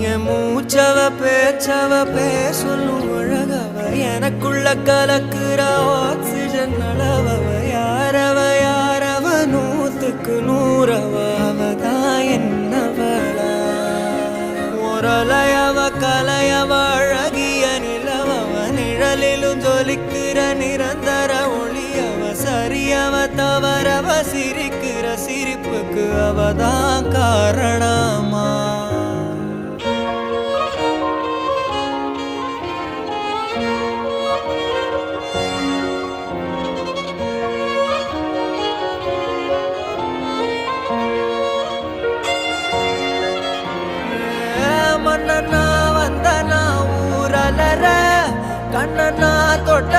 என் மூச்சவ பேச்சவ பேசலும் அழகவ எனக்குள்ள கலக்குற ஆக்சிஜன் அளவவ. யாரவ யாரவ? நூத்துக்கு நூறவ. அவதான் என்னவளா? ஒரலையவ கலையவ அழகிய நிலவவ. நிழலிலும் ஜொலிக்கிற நிரந்தர ஒளியவ. சரியவ தவறவ சிரிக்கிற சிரிப்புக்கு அவதான் மன்னனா வந்தனா ஊரலர கண்ணனா தொட்ட